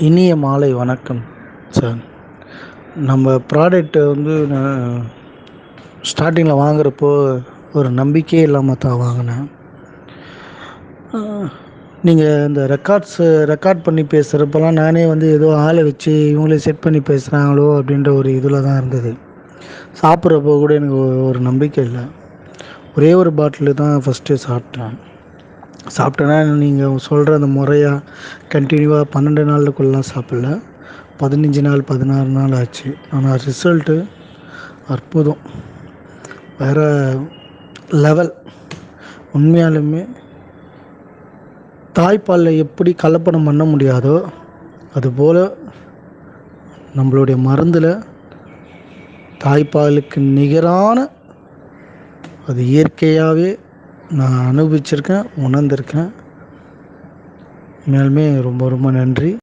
இனிய மாலை வணக்கம் சார். நம்ம ப்ராடக்ட்டை வந்து நான் ஸ்டார்டிங்கில் வாங்குறப்போ ஒரு நம்பிக்கையே இல்லாமல் தான் வாங்கினேன். நீங்கள் இந்த ரெக்கார்ட்ஸு ரெக்கார்ட் பண்ணி பேசுகிறப்பெல்லாம் நானே வந்து ஏதோ ஆளை வச்சு இவங்களே செட் பண்ணி பேசுகிறாங்களோ அப்படின்ற ஒரு இதில் தான் இருந்தது. சாப்பிட்றப்போ கூட எனக்கு ஒரு நம்பிக்கை இல்லை. ஒரே ஒரு பாட்டிலு தான் ஃபஸ்ட்டு சாப்பிட்டேன். சாப்பிட்டேன்னா நீங்கள் சொல்கிற அந்த முறையாக கண்டினியூவாக பன்னெண்டு நாளுக்குள்ளலாம் சாப்பிடல. பதினஞ்சு நாள் பதினாறு நாள் ஆச்சு. ஆனால் ரிசல்ட்டு அற்புதம். வேறு லெவல் உண்மையாலுமே தாய்ப்பாலில் எப்படி கலப்படம் பண்ண முடியாதோ அதுபோல் நம்மளுடைய மருந்தில் தாய்ப்பாலுக்கு நிகரான அது இயற்கையாகவே நான் அனுபவிச்சிருக்கேன் உணர்ந்திருக்கேன். மேலுமே ரொம்ப ரொம்ப நன்றி.